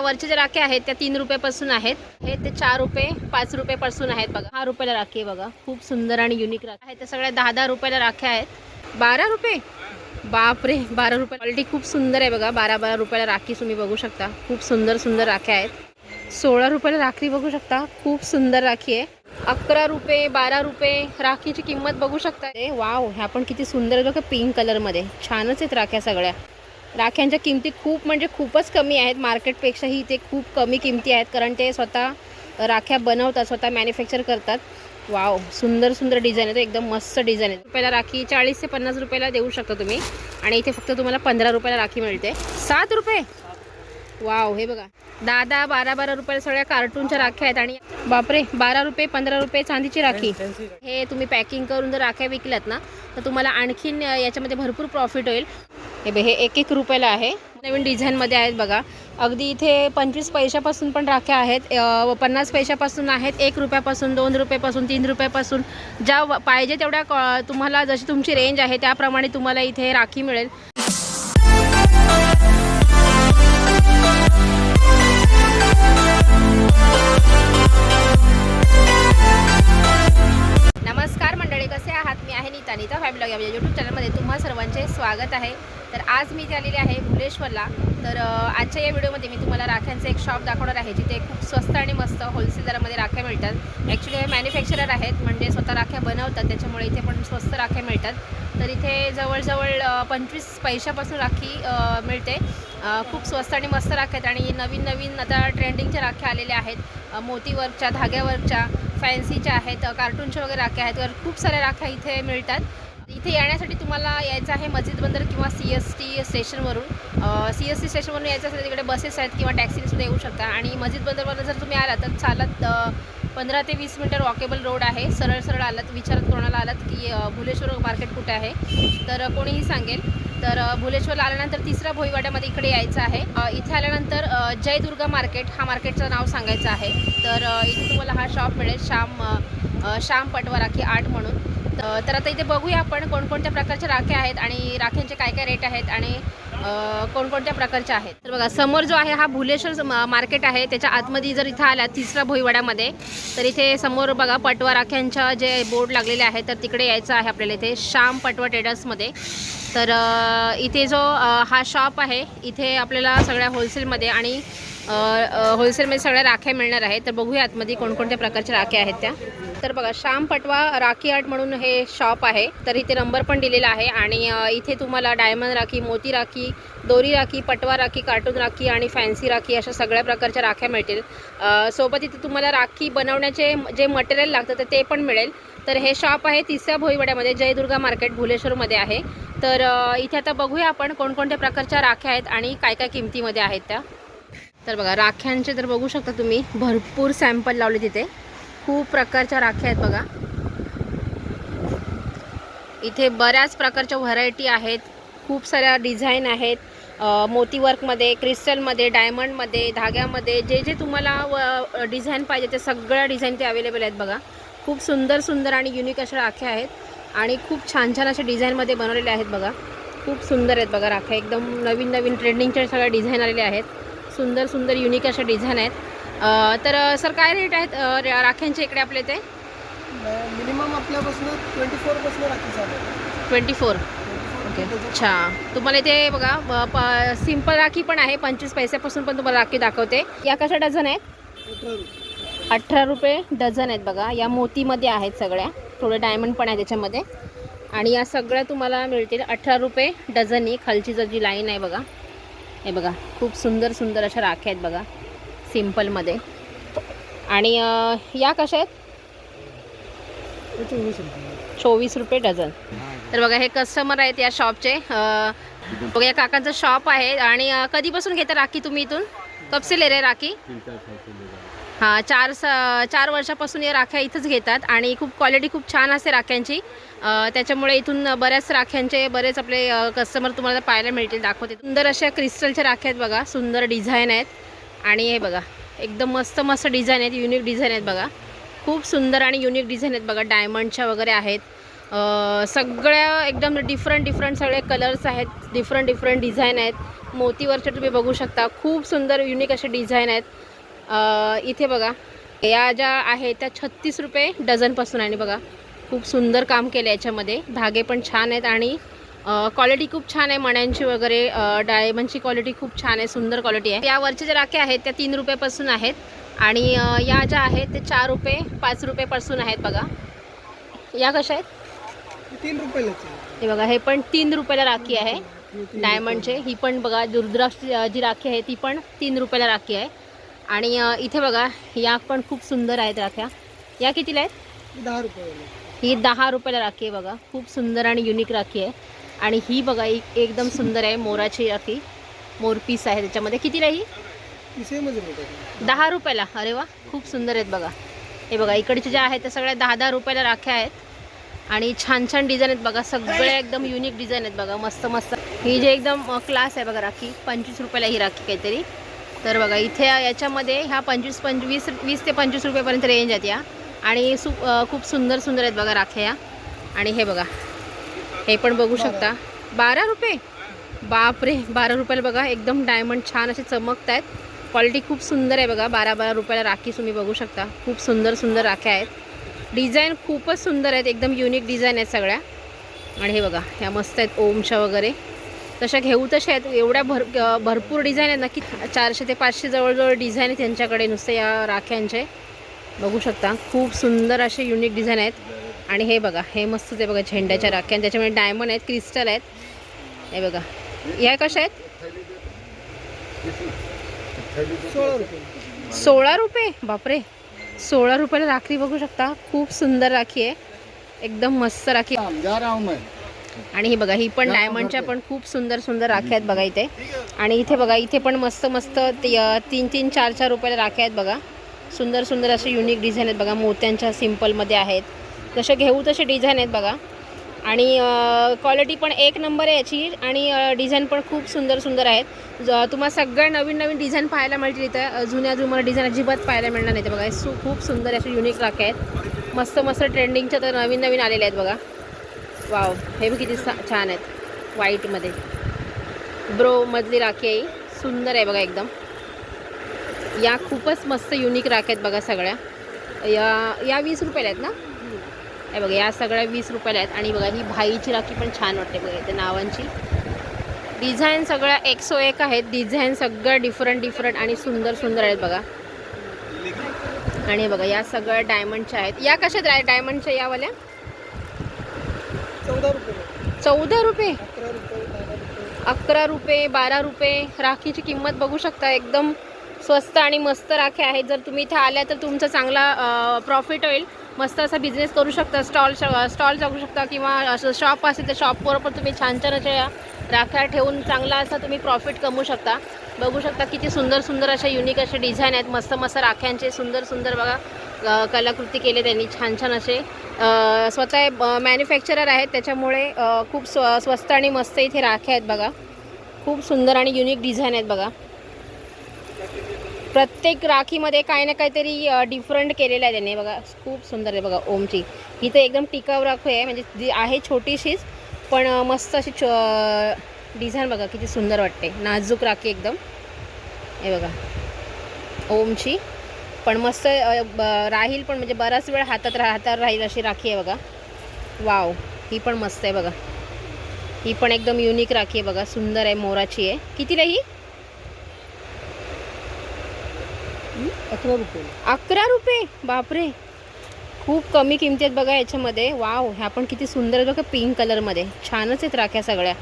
वरच्या ज्या राख्या आहेत त्या तीन रुपयापासून आहेत. हे ते चार रुपये पाच रुपयापासून आहेत बघा. हा रुपयाला राखी आहे बघा. खूप सुंदर आणि युनिक राखी. आहेत त्या सगळ्या दहा दहा रुपयाला राख्या आहेत. बारा रुपये? बापरे बारा रुपये. क्वालिटी खूप सुंदर आहे बघा. बारा बारा रुपयाला राखी तुम्ही बघू शकता. खूप सुंदर सुंदर राख्या आहेत. सोळा रुपयाला राखी बघू शकता. खूप सुंदर राखी आहे. अकरा रुपये बारा रुपये राखीची किंमत बघू शकता. वाव ह्या पण किती सुंदर बघा पिंक कलरमध्ये छानच आहेत राख्या सगळ्या. राख्यांच्या किमती खूप म्हणजे खूपच कमी आहेत. मार्केटपेक्षाही ते खूप कमी किमती आहेत. कारण ते स्वतः राख्या बनवतात स्वतः मॅन्युफॅक्चर करतात. वाव सुंदर सुंदर डिझाईन आहे. एकदम मस्त डिझाईन आहे. रुपयाला राखी चाळीस ते पन्नास रुपयाला देऊ शकता तुम्ही. आणि इथे फक्त तुम्हाला पंधरा रुपयाला राखी मिळते. सात रुपये? वाव हे बघा. दहा दहा बारा बारा रुपयाला सगळ्या कार्टूनच्या राख्या आहेत आणि बापरे बारा रुपये पंधरा रुपये चांदीची राखी. हे तुम्ही पॅकिंग करून जर राख्या विकल्यात ना तर तुम्हाला आणखीन याच्यामध्ये भरपूर प्रॉफिट होईल. हे बघ हे एक एक रुपयाला आहे. नवीन डिझाईनमध्ये आहेत बघा. अगदी इथे पंचवीस पैशापासून पण राख्या आहेत. व पन्नास पैशापासून आहेत एक रुपयापासून दोन रुपयापासून तीन रुपयापासून. ज्या व- पाहिजे तेवढ्या क- तुम्हाला जशी तुमची रेंज आहे त्याप्रमाणे तुम्हाला इथे राखी मिळेल. सर्वांचे स्वागत आहे. तर आज मी इथे आलेली आहे भुलेश्वरला. तर आजच्या या व्हिडिओमध्ये मी तुम्हाला राख्यांचं एक शॉप दाखवणार आहे जिथे खूप स्वस्त आणि मस्त होलसेल दरामध्ये राख्या मिळतात. ॲक्च्युली हे मॅन्युफॅक्चरर आहेत म्हणजे स्वतः राख्या बनवतात त्याच्यामुळे इथे पण स्वस्त राख्या मिळतात. तर इथे जवळजवळ पंचवीस पैशापासून राखी मिळते. खूप स्वस्त आणि मस्त राख्या आहेत आणि नवीन नवीन आता ट्रेंडिंगच्या राख्या आलेल्या आहेत. मोतीवर्कच्या धाग्यावर्कच्या फॅन्सीच्या आहेत कार्टूनच्या वगैरे राख्या आहेत. तर खूप साऱ्या राख्या इथे मिळतात. इथे येण्यासाठी तुम्हाला यायचं आहे मस्जिद बंदर किंवा सी एस टी स्टेशनवरून. सी एस टी स्टेशनवरून यायचं असेल तिकडे बसेस आहेत किंवा टॅक्सीसुद्धा येऊ शकता. आणि मस्जिद बंदरवरून जर तुम्ही आलात तर चालत पंधरा ते वीस मिनटं वॉकेबल रोड आहे. सरळ सरळ आलात विचारत कोणाला आलात की भुलेश्वर मार्केट कुठे आहे? तर कोणीही सांगेल. तर भुलेश्वरला आल्यानंतर तिसऱ्या भोईवाड्यामध्ये इकडे यायचं आहे. इथे आल्यानंतर जयदुर्गा मार्केट हा मार्केटचं नाव सांगायचं आहे. तर इथे तुम्हाला हा शॉप मिळेल. श्याम श्याम पटवा आठ आर्ट म्हणून. तर आता इथे बघूया आपण कोणकोणत्या प्रकारच्या राख्या आहेत आणि राख्यांचे काय काय रेट आहेत आणि कोणकोणत्या प्रकारच्या आहेत. तर बघा समोर जो आहे हा भुलेश्वर मार्केट आहे. त्याच्या आतमध्ये जर इथं आला तिसऱ्या भोईवाड्यामध्ये तर इथे समोर बघा पटवा राख्यांच्या जे बोर्ड लागलेले आहेत तर तिकडे यायचं आहे आपल्याला इथे श्याम पटवा ट्रेडर्समध्ये तर इथे जो हा शॉप आहे इथे आपल्याला सगळ्या होलसेलमध्ये आणि होलसेलमध्ये सगळ्या राख्या मिळणार आहेत. तर बघूया आतमध्ये कोणकोणत्या प्रकारच्या राख्या आहेत त्या. तर बघा श्याम पटवा राखी आर्ट म्हणून हे शॉप आहे. तर इथे नंबर पण दिलेला आहे आणि इथे तुम्हाला डायमंड राखी मोती राखी दोरी राखी पटवा राखी कार्टून राखी आणि फॅन्सी राखी अशा सगळ्या प्रकारच्या राख्या मिळतील. सोबत इथे तुम्हाला राखी बनवण्याचे जे मटेरियल लागतं तर ते पण मिळेल. तर हे शॉप आहे तिसऱ्या भोईवाड्यामध्ये जयदुर्गा मार्केट भुलेश्वरमध्ये आहे. तर इथे आता बघूया आपण कोणकोणत्या प्रकारच्या राख्या आहेत आणि काय काय किमतीमध्ये आहेत त्या. तर बघा राख्यांचे तर बघू शकता तुम्ही भरपूर सॅम्पल लावले तिथे. खूप प्रकारच्या राख्या आहेत बघा. इथे बऱ्याच प्रकारच्या व्हरायटी आहेत. खूप साऱ्या डिझाईन आहेत. मोतीवर्कमध्ये क्रिस्टलमध्ये डायमंडमध्ये धाग्यामध्ये जे जे तुम्हाला व डिझाईन पाहिजे ते सगळ्या डिझाईन ते अवेलेबल आहेत बघा. खूप सुंदर सुंदर आणि युनिक अशा राख्या आहेत. आणि खूप छान छान अशा डिझाईनमध्ये बनवलेल्या आहेत बघा. खूप सुंदर आहेत बघा राख्या. एकदम नवीन नवीन ट्रेंडिंगच्या सगळ्या डिझाईन आलेल्या आहेत. सुंदर सुंदर युनिक अशा डिझाईन आहेत. तर सर काय रेट आहेत अ, रा- राख्यांचे इकडे आपले ते? मिनिमम आपल्यापासून ट्वेंटी फोरपासून राखी चालू आहे. ट्वेंटी फोर ओके अच्छा. तुम्हाला इथे बघा प सिंपल राखी पण आहे पंचवीस पैशापासून पण तुम्हाला राखी दाखवते. या कशा डझन आहेत? अठरा रुपये. डझन आहेत बघा. या मोतीमध्ये आहेत सगळ्या. थोडे डायमंड पण आहे त्याच्यामध्ये. आणि या सगळ्या तुम्हाला मिळतील अठरा रुपये डझनी खालची जर जी लाईन आहे बघा. हे बघा खूप सुंदर सुंदर अशा राख्या आहेत बघा सिम्पलमध्ये. आणि या कशा आहेत? चोवीस रुपये. चोवीस रुपये डझन. तर बघा हे कस्टमर आहेत या शॉपचे बघा या काकांचं शॉप आहे. आणि कधीपासून घेता राखी तुम्ही इथून? कपसे ले रे राखी? चार स चार वर्षापासून या राख्या इथंच घेतात आणि खूप क्वालिटी खूप छान असते राख्यांची. त्याच्यामुळे इथून बऱ्याच राख्यांचे बरेच आपले कस्टमर तुम्हाला पाहायला मिळतील दाखवते सुंदर अशा क्रिस्टलच्या राख्या आहेत बघा सुंदर डिझाईन आहेत. आणि हे बघा एकदम मस्त मस्त डिझाईन आहेत युनिक डिझाईन आहेत बघा. खूप सुंदर आणि युनिक डिझाईन आहेत बघा डायमंडच्या वगैरे आहेत. सगळ्या एकदम डिफरंट डिफरंट सगळे कलर्स आहेत डिफरंट डिफरंट डिझाईन आहेत. मोतीवरच्या तुम्ही बघू शकता खूप सुंदर युनिक असे डिझाईन आहेत. इथे बघा. या ज्या आहेत त्या छत्तीस रुपये डझनपासून आणि बघा खूप सुंदर काम केलं आहे याच्यामध्ये. धागे पण छान आहेत आणि क्वालिटी खूप छान आहे मण्यांची वगैरे डायमंडची क्वालिटी खूप छान आहे सुंदर क्वालिटी आहे. या वरच्या ज्या राख्या आहेत त्या तीन रुपयापासून आहेत. आणि या ज्या आहेत ते चार रुपये पाच रुपयेपासून आहेत बघा. या कशा आहेत? तीन रुपयालाच आहे. हे बघा हे पण तीन रुपयाला राखी आहे. डायमंडचे. ही पण बघा रुद्राक्ष जी राखी आहे ती पण तीन रुपयाला राखी आहे. आणि इथे बघा या पण खूप सुंदर आहेत राख्या. या कितीला आहेत? रुपये. दहा रुपयाला ही दहा रुपयाला राखी आहे बघा. खूप सुंदर आणि युनिक राखी आहे. आणि ही बघा एक एकदम सुंदर आहे मोराची राखी. मोर पीस आहे त्याच्यामध्ये. कितीला ही? दहा रुपयाला. अरे वा खूप सुंदर आहेत बघा. हे बघा इकडचे ज्या आहेत त्या सगळ्या दहा दहा रुपयाला राख्या आहेत. आणि छान छान डिझाईन आहेत बघा. सगळे एकदम युनिक डिझाईन आहेत बघा. मस्त मस्त. ही जे एकदम क्लास आहे बघा राखी पंचवीस रुपयाला ही राखी काहीतरी. तर बघा इथे याच्यामध्ये ह्या पंचवीस पंचवीस वीस ते पंचवीस रुपयेपर्यंत रेंज आहेत या. आणि सु खूप सुंदर सुंदर आहेत बघा राख्या या. आणि हे बघा हे पण बघू शकता. बारा रुपये? बापरे बारा रुपयाला बघा एकदम डायमंड छान असे चमकत आहेत क्वालिटी खूप सुंदर आहे बघा बारा बारा रुपयाला राखी तुम्ही बघू शकता. खूप सुंदर सुंदर राख्या आहेत. डिझाईन खूपच सुंदर आहेत एकदम युनिक डिझाईन आहेत सगळ्या. आणि हे बघा ह्या मस्त आहेत ओमच्या वगैरे. तशा घेऊ तशा आहेत. एवढ्या भर भरपूर डिझाईन आहेत ना की चारशे ते पाचशे जवळजवळ डिझाईन आहेत त्यांच्याकडे नुसते या राख्यांचे बघू शकता. खूप सुंदर असे युनिक डिझाईन आहेत. आणि हे बघा हे मस्तच आहे बघा झेंड्याच्या राख्या आणि त्याच्यामध्ये डायमंड आहेत क्रिस्टल आहेत. हे बघा. या कशा आहेत? सोळा रुपये. बापरे. सोळा रुपयाला राखी बघू शकता. खूप सुंदर राखी आहे. एकदम मस्त राखी. आणि ही बघा ही पण डायमंडच्या पण खूप सुंदर सुंदर राख्या आहेत बघा इथे. आणि इथे बघा इथे पण मस्त मस्त तीन तीन चार चार रुपयाला राख्या आहेत बघा. सुंदर सुंदर असे युनिक डिझाईन आहेत बघा मोत्यांच्या सिम्पलमध्ये आहेत. जसे घेऊ तसे डिझाईन आहेत बघा. आणि क्वालिटी पण एक नंबर आहे याची आणि डिझाईन पण खूप सुंदर सुंदर आहेत. ज तुम्हाला सगळ्या नवीन नवीन डिझाईन पाहायला मिळतील इथं. जुन्या तुम्हाला डिझाईन अजिबात पाहायला मिळणार नाही ते बघा. सु खूप सुंदर असे युनिक राख्या आहेत. मस्त मस्त ट्रेंडिंगच्या तर नवीन नवीन आलेल्या आहेत बघा. वाव हे बी किती सा- छान आहेत व्हाईटमध्ये ब्रो मधली राखी आहे सुंदर आहे बघा एकदम. या खूपच मस्त युनिक राख्या आहेत बघा सगळ्या. या या वीस रुपयाला आहेत ना? हे बघा या सगळ्या वीस रुपयाला आहेत. आणि बघा ही भाईची राखी पण छान वाटते बघा इथे नावांची. डिझाईन सगळ्या एकसो एक आहेत. डिझाईन सगळं डिफरंट डिफरंट आणि सुंदर सुंदर आहेत बघा. आणि बघा या सगळ्या डायमंडच्या आहेत. या कशात डायमंडच्या यावाल्या चौदा रुपये. अकरा रुपये बारा रुपये. राखीची किंमत बघू शकता. एकदम स्वस्त आणि मस्त राख्या आहेत. जर तुम्ही इथे आल्या तर तुमचा चांगला प्रॉफिट होईल. मस्त असा बिझनेस करू शकता. स्टॉल स्टॉल जाऊ शकता किंवा असं शॉप असेल तर शॉपवर पण तुम्ही छान छान अशा राख्या ठेवून चांगला असा तुम्ही प्रॉफिट कमवू शकता. बघू शकता किती सुंदर सुंदर अशा युनिक असे डिझाईन आहेत. मस्त मस्त राख्यांचे सुंदर सुंदर बघा कलाकृती केले त्यांनी छान छान असे. स्वतः मॅन्युफॅक्चरर आहेत. त्याच्यामुळे खूप स्व स्वस्त आणि मस्त इथे राख्या आहेत बघा. खूप सुंदर आणि युनिक डिझाईन आहेत बघा. प्रत्येक राखीमध्ये काही ना काहीतरी डिफरंट केलेलं आहे त्याने बघा. खूप सुंदर आहे बघा ओमची. ही तर एकदम टिकाऊ राखू आहे. म्हणजे जी आहे छोटीशीच पण मस्त अशी डिझाईन बघा किती सुंदर वाटते. नाजूक राखी एकदम. हे बघा. ओमची. पण मस्त राहील पण म्हणजे बराच वेळ हातात रा राहील अशी राखी आहे बघा. वाव. ही पण मस्त आहे बघा. ही पण एकदम युनिक राखी आहे बघा. सुंदर आहे मोराची आहे. कितीला ही? अकरा रुपये. अकरा रुपये? बापरे. खूप कमी किमती आहेत बघा याच्यामध्ये. वाव. ह्या पण किती सुंदर बघा पिंक कलरमध्ये छानच आहेत राख्या सगळ्या.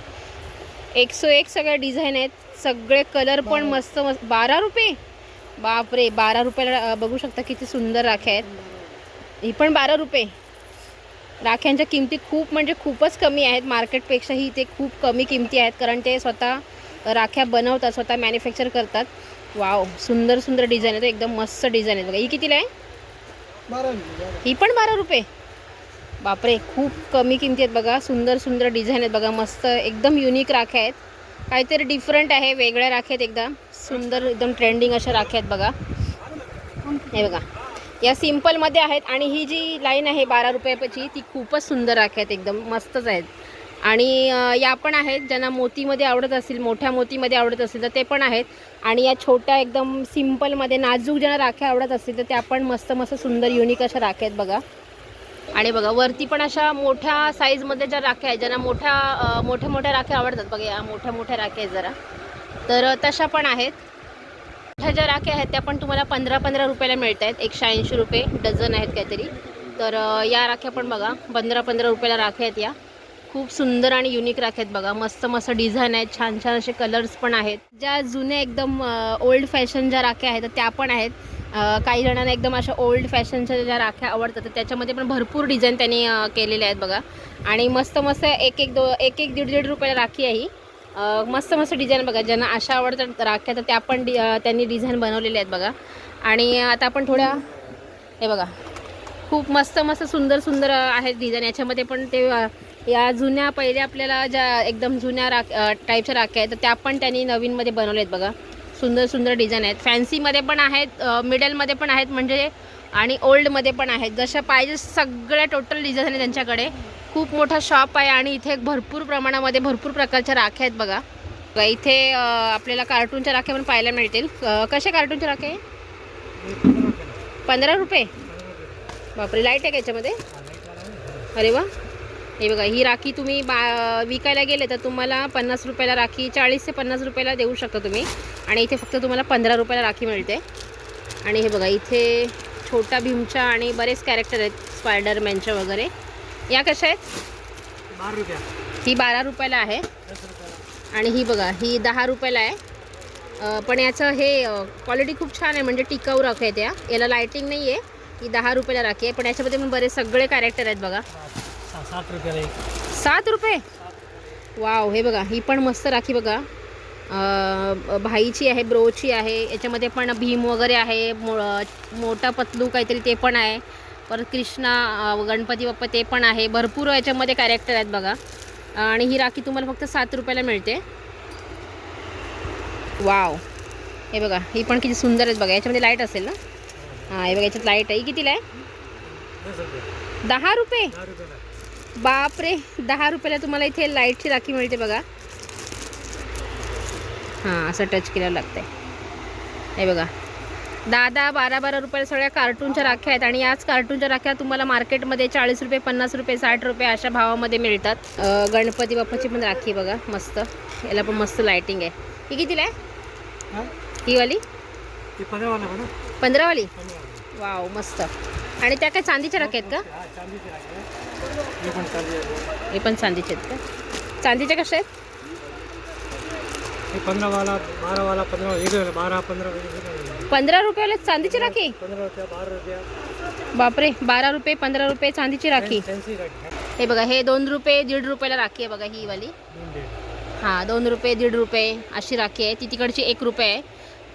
एकसो एक सगळ्या डिझाईन आहेत. सगळे कलर पण मस्त मस्त. बारा रुपये? बापरे बारा रुपयाला बघू शकता किती सुंदर राख्या आहेत. ही पण बारा रुपये. राख्यांच्या किमती खूप म्हणजे खूपच कमी आहेत. मार्केटपेक्षाही ते खूप कमी किमती आहेत कारण ते स्वतः राख्या बनवतात स्वतः मॅन्युफॅक्चर करतात. वाव सुंदर सुंदर डिझाईन आहेत. एकदम मस्त डिझाईन आहेत. बघा ही कितीला आहे? ही पण बारा रुपये. बापरे खूप कमी किमती आहेत बघा. सुंदर सुंदर डिझाईन आहेत बघा. मस्त एकदम युनिक राख्या आहेत. काहीतरी डिफरंट आहे वेगळ्या राख्या आहेत एकदम. सुंदर एकदम ट्रेंडिंग अशा राख्या आहेत बघा. हे बघा. या सिम्पलमध्ये आहेत आणि ही जी लाईन आहे बारा रुपयाची ती खूपच सुंदर राख्या आहेत एकदम. मस्तच आहेत. आणि या पण आहेत. ज्यांना मोतीमध्ये आवडत असतील मोठ्या मोतीमध्ये आवडत असतील तर ते पण आहेत. आणि या छोट्या एकदम सिम्पलमध्ये नाजूक ज्यांना राख्या आवडत असतील तर त्या पण मस्त मस्त सुंदर युनिक अशा राख्या आहेत बघा. आणि बघा वरती पण अशा मोठ्या साईजमध्ये ज्या राख्या आहेत ज्यांना मोठ्या मोठ्या मोठ्या राख्या आवडतात बघा या मोठ्या मोठ्या राख्या आहेत जरा. तर तशा पण आहेत. मोठ्या ज्या राख्या आहेत त्या पण तुम्हाला पंधरा पंधरा रुपयाला मिळत आहेत. एकशे ऐंशी रुपये डझन आहेत काहीतरी. तर या राख्या पण बघा पंधरा पंधरा रुपयाला राख्या आहेत या. खूप सुंदर आणि युनिक राख्या आहेत बघा. मस्त मस्त डिझाईन आहेत. छान छान असे कलर्स पण आहेत. ज्या जुन्या एकदम ओल्ड फॅशन ज्या राख्या आहेत तर त्या पण आहेत. काही जणांना एकदम अशा ओल्ड फॅशनच्या ज्या राख्या आवडतात तर त्याच्यामध्ये पण भरपूर डिझाईन त्यांनी केलेल्या आहेत बघा. आणि मस्त मस्त एक एक दो एक एक दीड दीड रुपयाला राखी आहे ही. मस्त मस्त डिझाईन बघा. ज्यांना अशा आवडतात राख्या तर त्या पण डि त्यांनी डिझाईन बनवलेल्या आहेत बघा. आणि आता आपण थोड्या हे बघा. खूप मस्त मस्त सुंदर सुंदर आहेत डिझाईन याच्यामध्ये पण ते या जुन्या पहिले आपल्याला ज्या एकदम जुन्या राख टाईपच्या राख्या आहेत तर त्या पण त्यांनी नवीनमध्ये बनवल्या आहेत बघा. सुंदर सुंदर डिझाईन आहेत. फॅन्सीमध्ये पण आहेत मिडलमध्ये पण आहेत म्हणजे आणि ओल्डमध्ये पण आहेत. जशा पाहिजे सगळ्या टोटल डिझाईन आहेत त्यांच्याकडे. खूप मोठा शॉप आहे आणि इथे भरपूर प्रमाणामध्ये भरपूर प्रकारच्या राख्या आहेत बघा. इथे आपल्याला कार्टूनच्या राख्या पण पाहायला मिळतील. कसे कशा कार्टूनच्या राख्या आहे पंधरा रुपये? बापरे लाइट आहे का याच्यामध्ये? अरे वा. हे बघा ही राखी तुम्ही बा विकायला गेले तर तुम्हाला पन्नास रुपयाला राखी चाळीस ते पन्नास रुपयाला देऊ शकता तुम्ही. आणि इथे फक्त तुम्हाला पंधरा रुपयाला राखी मिळते. आणि हे बघा इथे छोटा भीमच्या आणि बरेच कॅरेक्टर आहेत स्पायडरमॅनच्या वगैरे. या कशा आहेत? ही बारा रुपयाला आहे. आणि ही बघा ही दहा रुपयाला आहे. पण याचं हे क्वालिटी खूप छान आहे म्हणजे टिकाऊ राख आहे त्या याला लायटिंग नाही आहे ही दहा रुपयाला राखी आहे. पण याच्यामध्ये पण बरेच सगळे कॅरेक्टर आहेत बघा. सात रुपयाला एक. सात रुपये? वाव हे बघा ही पण मस्त राखी बघा. अ, भाईची आहे ब्रोची आहे याच्यामध्ये पण भीम वगैरे आहे मो मोठा पतलू काहीतरी ते पण आहे. परत कृष्णा अ, गणपती बाप्पा ते पण आहे. भरपूर याच्यामध्ये कॅरेक्टर आहेत बघा. आणि ही राखी तुम्हाला फक्त सात रुपयाला मिळते. वाव. हे बघा ही पण किती सुंदर आहेत बघा. याच्यामध्ये लाइट असेल ना? हां हे बघा याच्यात लाइट आहे. ही कितीला आहे? दहा रुपये? दहा रुपयाला. बापरे दहा रुपयाला तुम्हाला इथे लाईटची राखी मिळते बघा. हां असं टच केलं लागतंय. हे बघा. दहा दहा बारा बारा रुपयाला सगळ्या कार्टूनच्या राख्या आहेत आणि याच कार्टूनच्या राख्या तुम्हाला मार्केटमध्ये चाळीस रुपये पन्नास रुपये साठ रुपये अशा भावामध्ये मिळतात. गणपती बाप्पाची पण राखी बघा मस्त. याला पण मस्त लायटिंग आहे. ही कितीला आहे? हां? वाली? पंधरावाला वाव मस्त. आणि त्या काय चांदीच्या राख्या आहेत का? हा चांदीची पण चांदीचे आहेत का? चांदीच्या कशा आहेत? पंधरावाला बारावाला पंधरा वेगळं बारा पंधरा पंधरा रुपयाला चांदीची राखी? पंधरा रुपया बारा रुपया. बापरे बारा रुपये पंधरा रुपये चांदीची राखी. हे बघा हे दोन रुपये दीड रुपयाला राखी आहे बघा ही वाली. हां दोन रुपये दीड रुपये अशी राखी आहे. ती तिकडची एक रुपये आहे.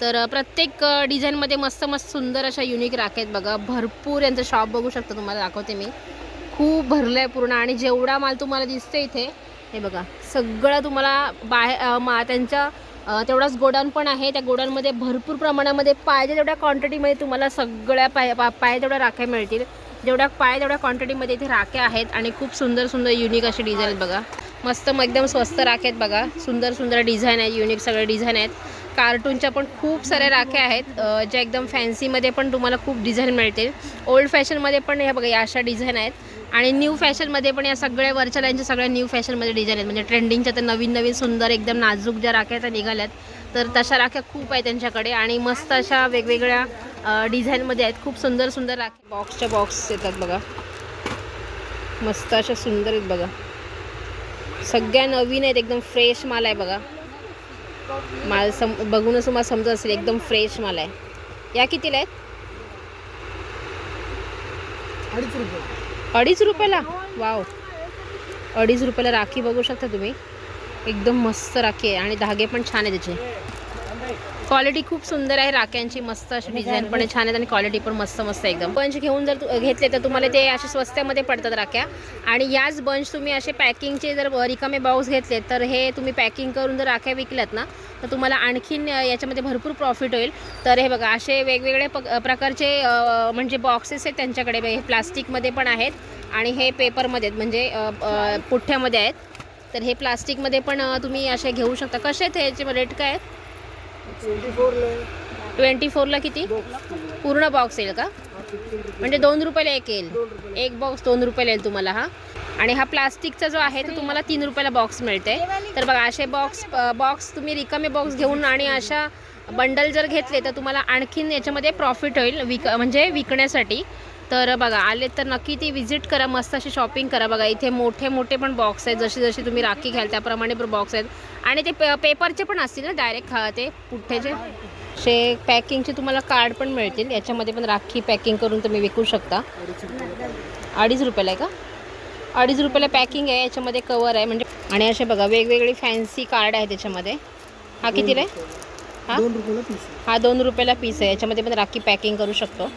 तर प्रत्येक डिझाईनमध्ये मस्त मस्त सुंदर अशा युनिक राख्या आहेत बघा. भरपूर यांचं शॉप बघू शकता तुम्हाला दाखवते मी. खूप भरलं आहे पूर्ण आणि जेवढा माल तुम्हाला दिसतो इथे हे बघा सगळं तुम्हाला बाहेर मा त्यांच्या तेवढाच गोडाऊन पण आहे. त्या गोडाऊनमध्ये भरपूर प्रमाणामध्ये पाहिजे तेवढ्या क्वांटिटीमध्ये तुम्हाला सगळ्या पाय पा- पाहिजे तेवढ्या राख्या मिळतील. जेवढ्या पाय तेवढ्या क्वांटिटीमध्ये इथे राख्या आहेत आणि खूप सुंदर सुंदर युनिक अशी डिझाईन आहेत बघा. मस्त मग एकदम स्वस्त राख्या आहेत बघा. सुंदर सुंदर डिझाईन आहेत युनिक सगळे डिझाईन आहेत. कार्टूनच्या पण खूप साऱ्या राख्या आहेत. ज्या एकदम फॅन्सीमध्ये पण तुम्हाला खूप डिझाईन मिळतील. ओल्ड फॅशनमध्ये पण ह्या बघा या अशा डिझाईन आहेत. आणि न्यू फॅशनमध्ये पण या सगळ्या वरच्या लाईनच्या सगळ्या न्यू फॅशनमध्ये डिझाईन आहेत. म्हणजे ट्रेंडिंगच्या तर नवीन नवीन सुंदर एकदम नाजूक ज्या राख्या त्या निघाल्यात. तर तशा राख्या खूप आहेत त्यांच्याकडे आणि मस्त अशा वेगवेगळ्या डिझाईनमध्ये आहेत. खूप सुंदर सुंदर राख्या. बॉक्सच्या बॉक्स येतात बघा. मस्त अशा सुंदर आहेत बघा. सगळ्या नवीन आहेत. एकदम फ्रेश माल आहे बघा. माल सम बघूनच तुम्हाला समजत असेल एकदम फ्रेश माल आहे. या कितीला आहेत? अडीच रुपये. अडीच रुपयाला? वाव अडीच रुपयाला राखी बघू शकता तुम्ही. एकदम मस्त राखी आहे आणि धागे पण छान आहे त्याचे. क्वालिटी खूप सुंदर आहे राख्यांची मस्त अशी डिझाईन पण छान आहेत आणि क्वालिटी पण मस्त मस्त एकदम. बंच घेऊन जर तु- घेतले तर तुम्हाला ते असे स्वस्त्यामध्ये पडतात राख्या. आणि याच बंच तुम्ही असे पॅकिंगचे जर रिकामे बॉक्स घेतले तर हे तुम्ही पॅकिंग करून जर राख्या विकल्यात ना तर तुम्हाला आणखीन याच्यामध्ये भरपूर प्रॉफिट होईल. तर हे बघा असे वेगवेगळे प प्रकारचे म्हणजे बॉक्सेस आहेत त्यांच्याकडे. हे प्लास्टिकमध्ये पण आहेत आणि हे पेपरमध्ये आहेत म्हणजे पुठ्ठ्यामध्ये आहेत. तर हे प्लास्टिकमध्ये पण तुम्ही असे घेऊ शकता. कसे आहेत ह्याचे रेट काय ट्वेंटी फोरला. ट्वेंटी फोरला किती? पूर्ण बॉक्स येईल का? म्हणजे दोन रुपयाला एक येईल. एक बॉक्स दोन रुपयाला येईल तुम्हाला हा. आणि हा प्लास्टिकचा जो आहे तो तुम्हाला तीन रुपयाला बॉक्स मिळते. तर बघा असे बॉक्स बॉक्स तुम्ही रिकामे बॉक्स घेऊन आणि अशा बंडल जर घेतले तर तुम्हाला आणखीन याच्यामध्ये प्रॉफिट होईल विक म्हणजे विकण्यासाठी. तर बघा आले तर नक्की ती विजिट करा मस्त अशी शॉपिंग करा बघा. इथे मोठे मोठे पण बॉक्स आहेत. जसे जसे तुम्ही राखी घ्याल त्याप्रमाणे पण बॉक्स आहेत. आणि ते पे पेपरचे पण असतील ना डायरेक्ट खा ते पुठ्ठेचे? शे पॅकिंगचे तुम्हाला कार्ड पण मिळतील. याच्यामध्ये पण राखी पॅकिंग करून तुम्ही विकू शकता. अडीच रुपयाला आहे का? अडीच रुपयाला पॅकिंग आहे. याच्यामध्ये कवर आहे. म्हणजे आणि असे बघा वेगवेगळे फॅन्सी कार्ड आहे त्याच्यामध्ये हा कितीला आहे? हा? हा दोन रुपयाला पीस आहे. याच्यामध्ये पण राखी पॅकिंग करू शकतो.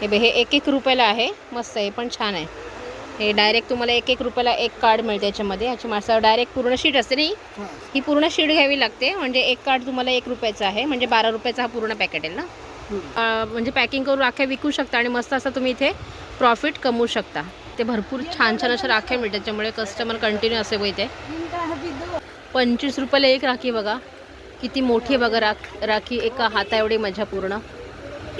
हे बे हे एक एक रुपयाला आहे. मस्त आहे पण छान आहे. हे डायरेक्ट तुम्हाला एक एक रुपयाला एक कार्ड मिळते याच्यामध्ये. याची माणसं डायरेक्ट पूर्ण शीट असते नाही? हां. पूर्ण शीट घ्यावी लागते. म्हणजे एक कार्ड तुम्हाला एक रुपयाचं आहे. म्हणजे बारा रुपयाचा हा पूर्ण पॅकेट आहे ना? म्हणजे पॅकिंग करून राख्या विकू शकता आणि मस्त असं तुम्ही इथे प्रॉफिट कमवू शकता. ते भरपूर छान छान अशा राख्या मिळतात. त्याच्यामुळे कस्टमर कंटिन्यू असे इथे. पंचवीस रुपयाला एक राखी बघा. किती मोठी बघा राख राखी. एका हाता एवढी मजा पूर्ण.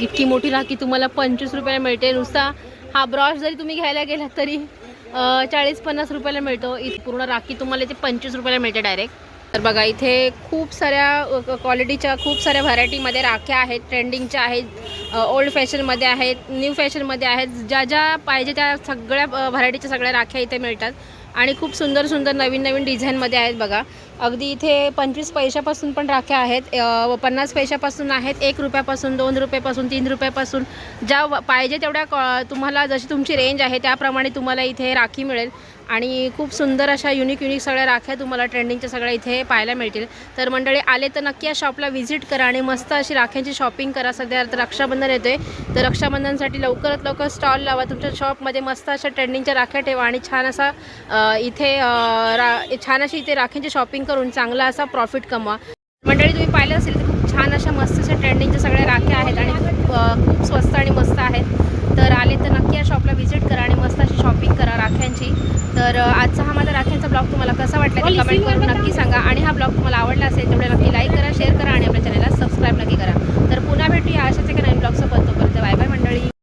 इतकी मोठी राखी तुम्हाला पंचवीस रुपयाला मिळते. नुसता हा ब्रॉश जरी तुम्ही घ्यायला गेला तरी चाळीस पन्नास रुपयाला मिळतो. इथे पूर्ण राखी तुम्हाला इथे पंचवीस रुपयाला मिळते डायरेक्ट तर बघा इथे खूप साऱ्या क्वालिटीच्या खूप साऱ्या व्हरायटीमध्ये राख्या आहेत ट्रेंडिंगच्या आहेत ओल्ड फॅशनमध्ये आहेत न्यू फॅशनमध्ये आहेत. ज्या ज्या पाहिजे त्या सगळ्या व्हरायटीच्या सगळ्या राख्या इथे मिळतात. आणि खूप सुंदर सुंदर नवीन नवीन डिझाईनमध्ये आहेत बघा. अगदी इथे पंचवीस पैशापासून पण राख्या आहेत. पन्नास पैशापासून आहेत एक रुपयापासून दोन रुपयापासून तीन रुपयापासून. ज्या व- पाहिजे तेवढ्या क- तुम्हाला जशी तुमची रेंज आहे त्याप्रमाणे तुम्हाला इथे राखी मिळेल. आणि खूप सुंदर अशा युनिक युनिक सगळ्या राख्या तुम्हाला ट्रेंडिंगच्या सगळ्या इथे पाहायला मिळतील. तर मंडळी आले तर नक्की या शॉपला व्हिजिट करा आणि मस्त अशी राख्यांची शॉपिंग करा. सध्या तर रक्षाबंधन येते तर रक्षाबंधनसाठी लवकरात लवकर स्टॉल लावा. तुमच्या शॉपमध्ये मस्त अशा ट्रेंडिंगच्या राख्या ठेवा आणि छान असा इथे रा छान अशी इथे राख्यांची शॉपिंग करून चांगला असा प्रॉफिट कमवा. मंडळी तुम्ही पाहिलं असेल तर खूप छान अशा मस्त अशा ट्रेंडिंगच्या सगळ्या राख्या आहेत आणि खूप स्वस्त आणि मस्त आहेत. तर आले तर नक्की या शॉपला व्हिजिट करा आणि मस्त अशी शॉपिंग करा राख्यांची. तर आजचा हा माझा राख्यांचा ब्लॉग तुम्हाला कसा वाटला ते कमेंट करून नक्की सांगा. आणि हा ब्लॉग तुम्हाला आवडला असेल तेवढे नक्की लाईक करा शेअर करा आणि आपल्या चॅनलला सबस्क्राईब नक्की करा. तर पुन्हा भेटूया. अशाच एका नवीन ब्लॉगसोबत तोपर्यंत बाय बाय मंडळी.